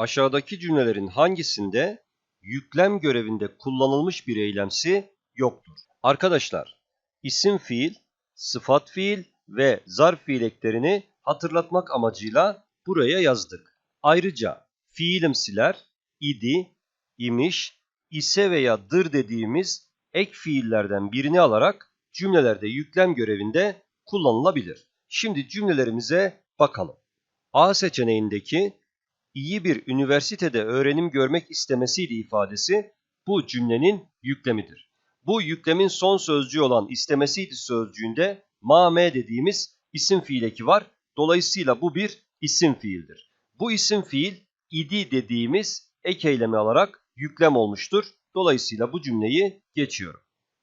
Aşağıdaki cümlelerin hangisinde yüklem görevinde kullanılmış bir eylemsi yoktur? Arkadaşlar, isim fiil, sıfat fiil ve zarf fiil eklerini hatırlatmak amacıyla buraya yazdık. Ayrıca fiilimsiler, idi, imiş, ise veya dır dediğimiz ek fiillerden birini alarak cümlelerde yüklem görevinde kullanılabilir. Şimdi cümlelerimize bakalım. A seçeneğindeki iyi bir üniversitede öğrenim görmek istemesiydi ifadesi bu cümlenin yüklemidir. Bu yüklemin son sözcüğü olan istemesiydi sözcüğünde ma me dediğimiz isim fiil eki var. Dolayısıyla bu bir isim fiildir. Bu isim fiil idi dediğimiz ek eylemi alarak yüklem olmuştur. Dolayısıyla bu cümleyi geçiyorum.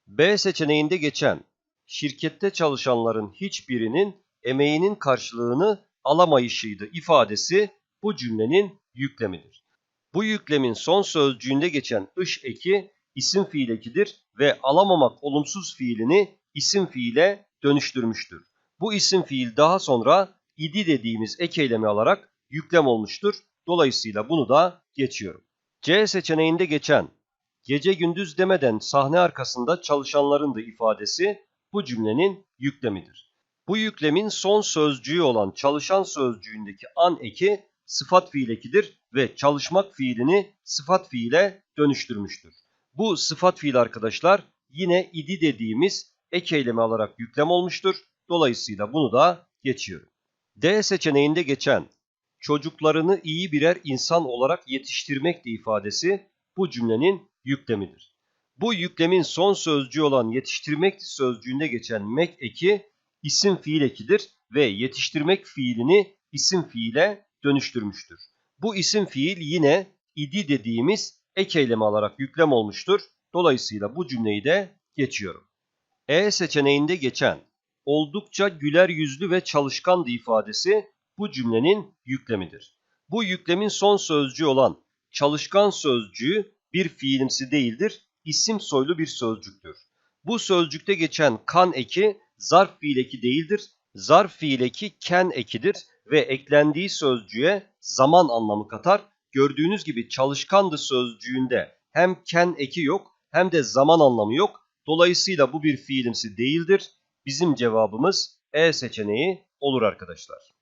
B seçeneğinde geçen şirkette çalışanların hiçbirinin emeğinin karşılığını alamayışıydı ifadesi bu cümlenin yüklemidir. Bu yüklemin son sözcüğünde geçen ış eki isim fiil ekidir ve alamamak olumsuz fiilini isim fiile dönüştürmüştür. Bu isim fiil daha sonra idi dediğimiz ek eylemi alarak yüklem olmuştur. Dolayısıyla bunu da geçiyorum. C seçeneğinde geçen gece gündüz demeden sahne arkasında çalışanların da ifadesi bu cümlenin yüklemidir. Bu yüklemin son sözcüğü olan çalışan sözcüğündeki an eki sıfat fiil ekidir ve çalışmak fiilini sıfat fiile dönüştürmüştür. Bu sıfat fiil arkadaşlar yine idi dediğimiz ek eylemi alarak yüklem olmuştur. Dolayısıyla bunu da geçiyorum. D seçeneğinde geçen çocuklarını iyi birer insan olarak yetiştirmekti ifadesi bu cümlenin yüklemidir. Bu yüklemin son sözcüğü olan yetiştirmek sözcüğünde geçen mek eki isim fiil ekidir ve yetiştirmek fiilini isim fiile dönüştürmüştür. Bu isim fiil yine idi dediğimiz ek eylemi alarak yüklem olmuştur. Dolayısıyla bu cümleyi de geçiyorum. E seçeneğinde geçen oldukça güler yüzlü ve çalışkandı ifadesi bu cümlenin yüklemidir. Bu yüklemin son sözcüğü olan çalışkan sözcüğü bir fiilimsi değildir, isim soylu bir sözcüktür. Bu sözcükte geçen kan eki zarf fiil eki değildir, zarf fiil eki ken ekidir ve eklendiği sözcüğe zaman anlamı katar. Gördüğünüz gibi çalışkandı sözcüğünde hem ken eki yok hem de zaman anlamı yok. Dolayısıyla bu bir fiilimsi değildir. Bizim cevabımız E seçeneği olur arkadaşlar.